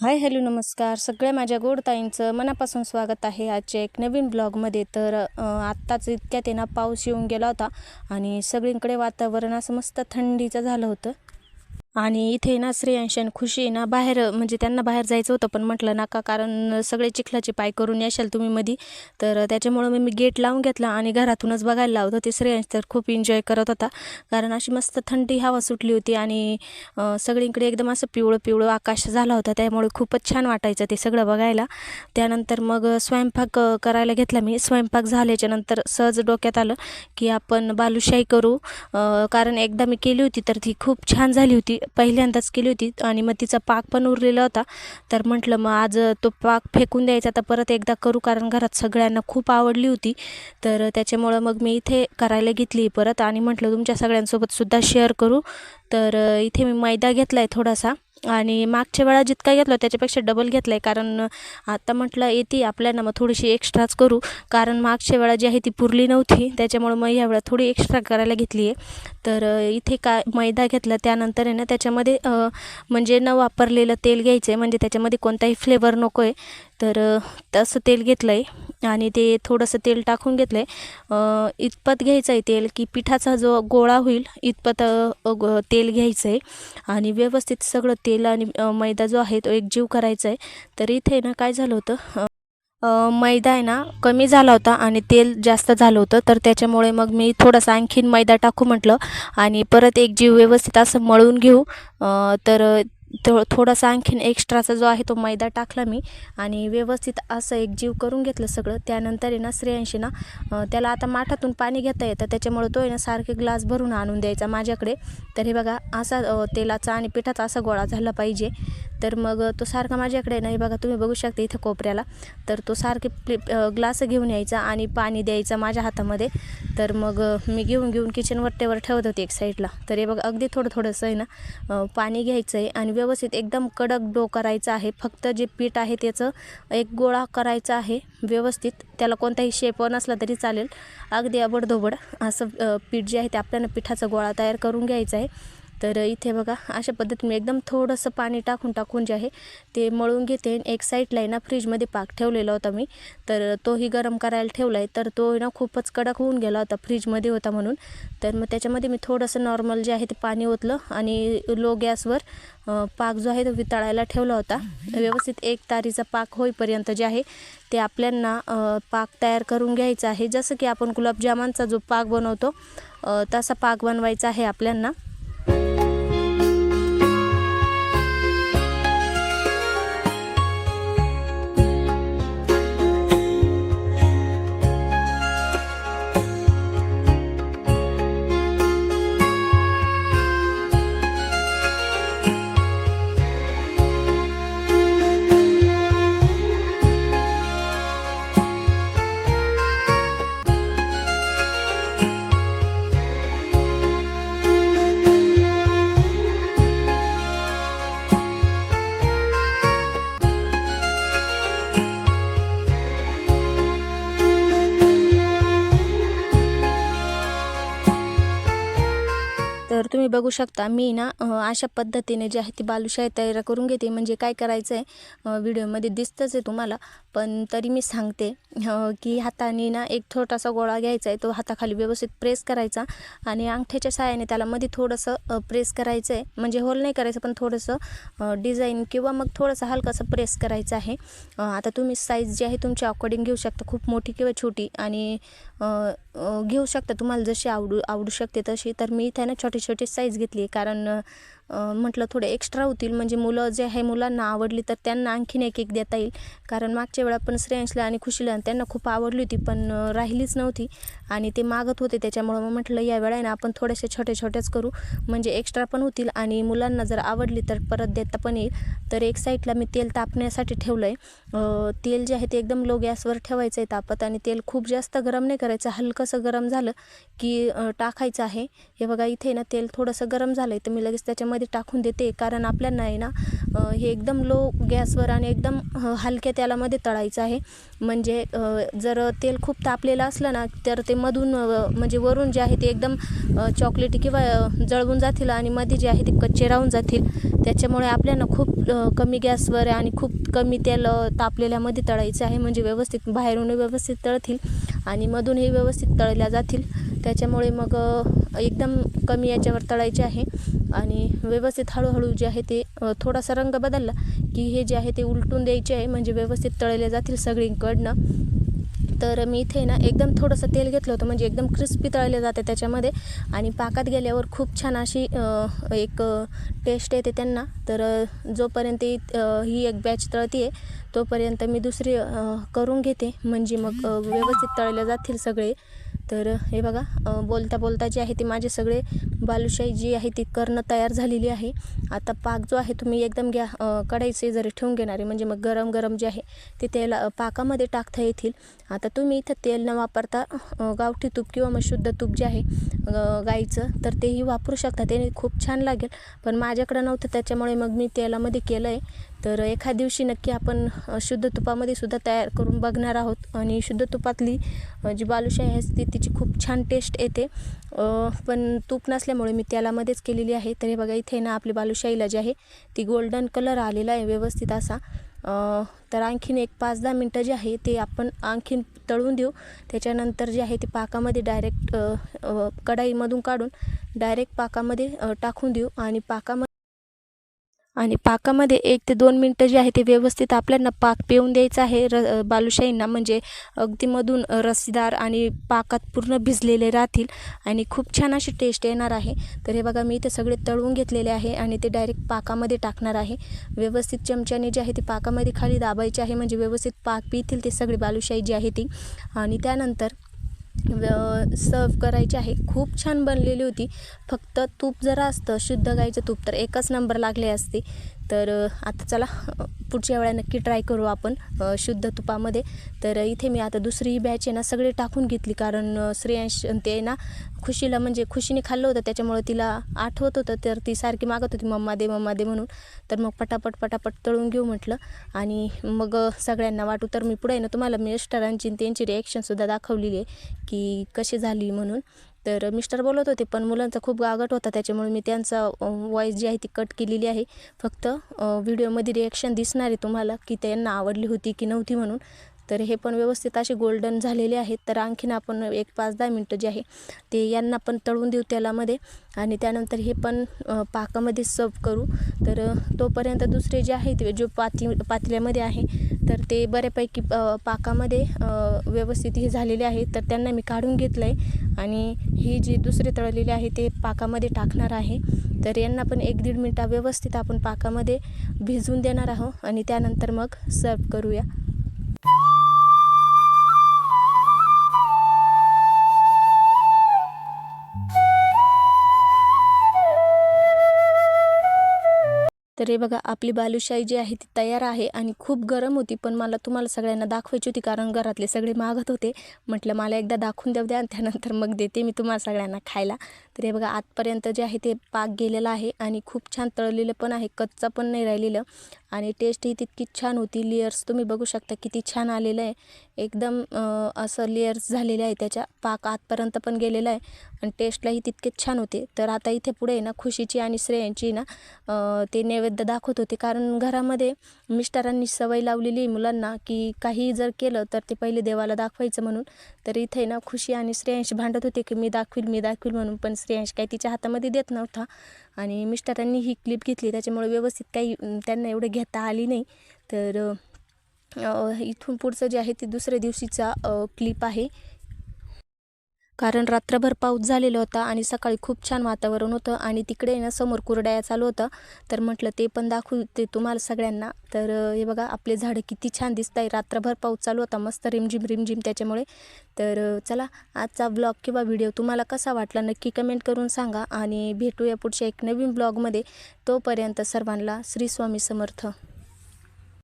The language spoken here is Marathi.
हाय हॅलो नमस्कार. सगळ्या माझ्या गोड ताईंचं मनापासून स्वागत आहे. आजच्या एक नवीन ब्लॉगमध्ये तर आत्ताच इतक्यात आहे पाऊस येऊन गेला होता आणि सगळीकडे वातावरण असं मस्त थंडीचं झालं होतं. आणि इथे ना श्रेयांश आणि खुशी ना बाहेर म्हणजे त्यांना बाहेर जायचं होतं पण म्हटलं नका कारण सगळे चिखलाचे पाय करून याशाल तुम्ही मधी. तर त्याच्यामुळं मी गेट लावून घेतला आणि घरातूनच बघायला लावत होते. श्रेयांश तर खूप एन्जॉय करत होता. कारण अशी मस्त थंडी हवा सुटली होती आणि सगळीकडे एकदम असं पिवळं पिवळं आकाश झाला होता. त्यामुळे खूपच छान वाटायचं ते सगळं बघायला. त्यानंतर मग स्वयंपाक करायला घेतला मी. स्वयंपाक झाल्याच्यानंतर सहज डोक्यात आलं की आपण बालुशाही करू. कारण एकदा मी केली होती तर ती खूप छान झाली होती. पहिल्यांदाच केली होती आणि मग तिचा पाक पण उरलेला होता. तर म्हटलं मग आज तो पाक फेकून द्यायचा. तर परत एकदा करू कारण घरात सगळ्यांना खूप आवडली होती. तर त्याच्यामुळं मग मी इथे करायला घेतली परत आणि म्हटलं तुमच्या सगळ्यांसोबत सुद्धा शेअर करू. तर इथे मी मैदा घेतला आहे थोडासा. आणि मागच्या वेळा जितका घेतला त्याच्यापेक्षा डबल घेतला आहे कारण आता म्हटलं येते आपल्याला मग थोडीशी एक्स्ट्राच करू. कारण मागच्या वेळा जी आहे ती पुरली नव्हती. त्याच्यामुळं मग ह्या वेळा थोडी एक्स्ट्रा करायला घेतली आहे. तर इथे का मैदा घेतला त्यानंतर आहे ना त्याच्यामध्ये म्हणजे न वापरलेलं तेल घ्यायचं आहे म्हणजे त्याच्यामध्ये कोणताही फ्लेवर नको आहे तर तसं तेल घेतलं आहे आणि ते थोडंसं तेल टाकून घेतलं आहे इतपत घ्यायचं आहे तेल की पिठाचा जो गोळा होईल इतपत तेल घ्यायचं आहे आणि व्यवस्थित सगळं तेल आणि मैदा जो आहे तो एकजीव करायचा आहे तर इथे ना काय झालं होतं मैदा आहे ना कमी झाला होता आणि तेल जास्त झालं होतं. तर त्याच्यामुळे मग मी थोडासा आणखीन मैदा टाकू म्हटलं आणि परत एक जीव व्यवस्थित असं मळून घेऊ. तर थो थोडासा आणखीन एक्स्ट्राचा जो आहे तो मैदा टाकला मी आणि व्यवस्थित असं एक जीव करून घेतलं सगळं. त्यानंतर आहे ना श्रेयांशी ना त्याला आता माठातून पाणी घेता येतं. त्याच्यामुळे तो आहे ना सारखे ग्लास भरून आणून द्यायचा माझ्याकडे. तर हे बघा असा तेलाचा आणि पिठाचा असा गोळा झाला पाहिजे. तर मग तो सारखा माझ्याकडे नाही बघा तुम्ही बघू शकता इथं कोपऱ्याला. तर तो सारखे प्ले ग्लास घेऊन यायचा आणि पाणी द्यायचं माझ्या हातामध्ये. तर मग मी घेऊन घेऊन किचन वट्ट्यावर ठेवत होते एक साईडला तर हे बघा अगदी थोडं थोडंसं आहे ना पाणी घ्यायचं आहे आणि व्यवस्थित एकदम कडक डो करायचा आहे. फक्त जे पीठ आहे त्याचं एक गोळा करायचा आहे व्यवस्थित. त्याला कोणताही शेप नसला तरी चालेल. अगदी अबडधोबड असं पीठ जे आहे ते आपल्याला पिठाचा गोळा तयार करून घ्यायचा आहे. तर इथे बघा अशा पद्धतीने एकदम थोडंसं पाणी टाकून टाकून जे आहे ते मळून घेते. एक साईडला आहे ना फ्रीजमध्ये पाक ठेवलेला होता मी. तर तोही गरम करायला ठेवला आहे तर तो आहे ना खूपच कडक होऊन गेला होता फ्रीजमध्ये होता म्हणून. तर मग त्याच्यामध्ये मी थोडंसं नॉर्मल जे आहे ते पाणी ओतलं आणि लो गॅसवर पाक जो आहे तो वितळायला ठेवला होता. व्यवस्थित एक तारीचा पाक होईपर्यंत जे आहे ते आपल्यांना पाक तयार करून घ्यायचा आहे. जसं की आपण गुलाबजामांचा जो पाक बनवतो तसा पाक बनवायचा आहे आपल्यांना. तर तुम्ही बघू शकता मी ना अशा पद्धतीने जी आहे ती बालुशाही तयार करून घेते. म्हणजे काय करायचं आहे व्हिडिओमध्ये दिसतंच आहे तुम्हाला पण तरी मी सांगते की हाताने ना एक छोटासा गोळा घ्यायचा आहे तो हाताखाली व्यवस्थित प्रेस करायचा आणि अंगठ्याच्या साहाय्याने त्याला मध्ये थोडंसं प्रेस करायचं आहे म्हणजे होल नाही करायचं पण थोडंसं डिझाईन किंवा मग थोडंसं हलकंसं प्रेस करायचं आहे. आता तुम्ही साईज जी आहे तुमच्या अकॉर्डिंग घेऊ शकता खूप मोठी किंवा छोटी आणि घेऊ शकता. तुम्हाला जशी आवडू आवडू शकते तशी. तर मी इथे ना छोटी छोटी साईज घेतली कारण म्हटलं थोडे एक्स्ट्रा होतील. म्हणजे मुलं जे आहे मुलांना आवडली तर त्यांना आणखीन एक एक देता येईल. कारण मागच्या वेळा पण श्रेयांशला आणि खुशीला त्यांना खूप आवडली होती पण राहिलीच नव्हती. आणि ते मागत होते. त्याच्यामुळं मग म्हटलं या वेळा ना आपण थोडेसे छोटे छोटेच करू. म्हणजे एक्स्ट्रा पण होतील आणि मुलांना जर आवडली तर परत देता पण येईल. तर एक साईडला मी तेल तापण्यासाठी ठेवलं आहे तेल जे आहे ते एकदम लो गॅसवर ठेवायचं आहे तापत आणि तेल खूप जास्त गरम नाही करायचं. हलकंसं गरम झालं की टाकायचं आहे. हे बघा इथे ना तेल तेल थोडंसं गरम झालं आहे तर मी लगेच त्याच्यामध्ये टाकून देते. कारण आपल्याला आहे ना हे एकदम लो गॅसवर आणि एकदम हलक्या तेलामध्ये तळायचं आहे. म्हणजे जर तेल खूप तापलेलं असलं ना तर ते मधून म्हणजे वरून जे आहे ते एकदम चॉकलेटी किंवा जळवून जातील आणि मध्ये जे आहे ते कच्चे राहून जातील. त्याच्यामुळे आपल्याला खूप कमी गॅसवर आणि खूप कमी तेल तापलेल्यामध्ये तळायचं आहे. म्हणजे व्यवस्थित बाहेरून व्यवस्थित तळतील आणि मधूनही व्यवस्थित तळल्या जातील. त्याच्यामुळे मग एकदम कमी याच्यावर तळायचे आहे. आणि व्यवस्थित हळूहळू जे आहे ते थोडासा रंग बदलला की हे जे आहे ते उलटून द्यायचे आहे. म्हणजे व्यवस्थित तळले जातील सगळीकडनं. तर मी इथे ना एकदम थोडंसं तेल घेतलं होतं म्हणजे एकदम क्रिस्पी तळले जाते त्याच्यामध्ये. आणि पाकात गेल्यावर खूप छान अशी एक टेस्ट येते त्यांना. तर जोपर्यंत ही एक बॅच तळती आहे तोपर्यंत मी दुसरी करून घेते. म्हणजे मग व्यवस्थित तळले जातील सगळे. तर हे बघा बोलता बोलता जे आहे ते माझे सगळे बालुशाही जी आहे ती करणं तयार झालेली आहे. आता पाक जो आहे तुम्ही एकदम घ्या कढाईचे जरी ठेवून घेणारे म्हणजे मग गरम गरम जे आहे ते तेल पाकामध्ये टाकता येतील. आता तुम्ही इथं तेल न वापरता गावठी तूप किंवा मग शुद्ध तूप जे आहे गाईचं तर तेही वापरू शकता. ते खूप छान लागेल. पण माझ्याकडं नव्हतं त्याच्यामुळे मग मी तेलामध्ये केलं आहे तर एखाद दिवशी नक्की आपण शुद्ध तुपामध्ये सुद्धा तयार करून बघणार आहोत. आणि शुद्ध तुपातली जी बालुशाही असते तिची खूप छान टेस्ट येते. पण तूप नसल्यामुळे मी त्यालामध्येच केलेली आहे. तर हे बघा इथे ना आपली बालुशाहीला जी आहे. ती गोल्डन कलर आलेला आहे व्यवस्थित असा. तर आणखीन एक पाच दहा मिनटं जे आहे ते आपण आणखीन तळून देऊ. त्याच्यानंतर जे आहे ते पाकामध्ये डायरेक्ट कढाईमधून काढून डायरेक्ट पाकामध्ये टाकून देऊ. आणि पाकामध्ये आणि पाकामध्ये एक ते दोन मिनटं जे आहे ते व्यवस्थित आपल्याला पाक पिऊन द्यायचा आहे. र अ, बालुशाहींना म्हणजे अगदी मधून रसदार आणि पाकात पूर्ण भिजलेले राहतील आणि खूप छान अशी टेस्ट येणार आहे. तर हे बघा मी इथे सगळे तळवून घेतलेले आहे आणि ते डायरेक्ट पाकामध्ये टाकणार आहे. व्यवस्थित चमच्याने जे आहे ते पाकामध्ये खाली दाबायचे आहे. म्हणजे व्यवस्थित पाक पितील ते सगळी बालुशाही जी आहे ती. आणि त्यानंतर सर्व करायची आहे. खूप छान बनलेली होती. फक्त तूप जरा असतं. शुद्ध गाईचं तूप. तर एकच नंबर लागले असते. तर आता चला पुढच्या वेळा नक्की ट्राय करू आपण शुद्ध तुपामध्ये. तर इथे मी आता दुसरी बॅच आहे ना सगळे टाकून घेतली. कारण श्रेयांश ते ना खुशीला म्हणजे खुशीने खाल्लं होतं. त्याच्यामुळं तिला आठवत होतं. तर ती सारखी मागत होती मम्मा दे मम्मा दे म्हणून. तर मग पटापट पटापट तळून घेऊ म्हटलं. आणि मग सगळ्यांना वाटू तर मी पुढे ना तुम्हाला मिस्टरांची आणि त्यांची रिॲक्शनसुद्धा दाखवलेली आहे की कशी झाली म्हणून. तर मिस्टर बोलत होते पण मुलांचा खूप गागट होता त्याच्यामुळे मी त्यांचा वॉईस जी आहे ती कट केलेली आहे. फक्त व्हिडिओमध्ये रिॲक्शन दिसणार आहे तुम्हाला की त्यांना आवडली होती की नव्हती म्हणून. तर हे पण व्यवस्थित असे गोल्डन झालेले आहेत. तर आणखीन आपण एक पाच दहा मिनटं जे आहे ते यांना पण तळून देऊ तेलामध्ये आणि त्यानंतर हे पण पाकामध्ये सर्व करू. तर तोपर्यंत दुसरे जे आहे ते जो पाती पातल्यामध्ये आहे तर ते बऱ्यापैकी पाकामध्ये व्यवस्थित हे झालेले आहे तर त्यांना मी काढून घेतलं आहे आणि ही जी दुसरे तळलेले आहे ते पाकामध्ये टाकणार आहे. तर यांना पण एक दीड मिनटा व्यवस्थित आपण पाकामध्ये भिजवून देणार आहोत. आणि त्यानंतर मग सर्व करूया. तर हे बघा आपली बालुशाही जी आहे ती तयार आहे आणि खूप गरम होती पण मला तुम्हाला सगळ्यांना दाखवायची होती कारण घरातले सगळे मागत होते. म्हटलं मला एकदा दाखवून द्या द्या आणि त्यानंतर मग देते मी तुम्हाला सगळ्यांना खायला. तर हे बघा आतपर्यंत जे आहे ते पाक गेलेला आहे आणि खूप छान तळलेलं पण आहे कच्चा पण नाही राहिलेलं. आणि टेस्टही तितकीच छान होती. लेयर्स तुम्ही बघू शकता किती छान आलेलं आहे. एकदम असं लेयर्स झालेले आहे. त्याच्या पाक आतपर्यंत पण गेलेला आहे. आणि टेस्टलाही तितकेच छान होते. तर आता इथे पुढे आहे ना खुशीची आणि श्रेयांची ना ते नैवेद्य दाखवत होते. कारण घरामध्ये मिस्टरांनी सवय लावलेली आहे मुलांना की काही जर केलं तर ते पहिले देवाला दाखवायचं म्हणून. तर इथे ना खुशी आणि श्रेयांश भांडत होते की मी दाखवील मी दाखवील म्हणून. पण श्रेयांश काही तिच्या हातामध्ये देत नव्हता. आणि मिस्टरांनी ही क्लिप घेतली. त्याच्यामुळे व्यवस्थित काही त्यांना एवढं घेता आली नाही. तर इथून पुढचं जे आहे ते दुसऱ्या दिवशीचा क्लिप आहे. कारण रात्रभर पाऊस झालेला होता आणि सकाळी खूप छान वातावरण होतं आणि तिकडे ना समोर कुरडाया चालू होतं. तर म्हटलं ते पण दाखवू ते तुम्हाला सगळ्यांना. तर हे बघा आपले झाडं किती छान दिसत आहे रात्रभर पाऊस चालू होता मस्त रिमझिम रिमझिम त्याच्यामुळे. तर चला आजचा ब्लॉग किंवा व्हिडिओ तुम्हाला कसा वाटला नक्की कमेंट करून सांगा. आणि भेटूया पुढच्या एक नवीन ब्लॉगमध्ये तोपर्यंत सर्वांना श्री स्वामी समर्थ.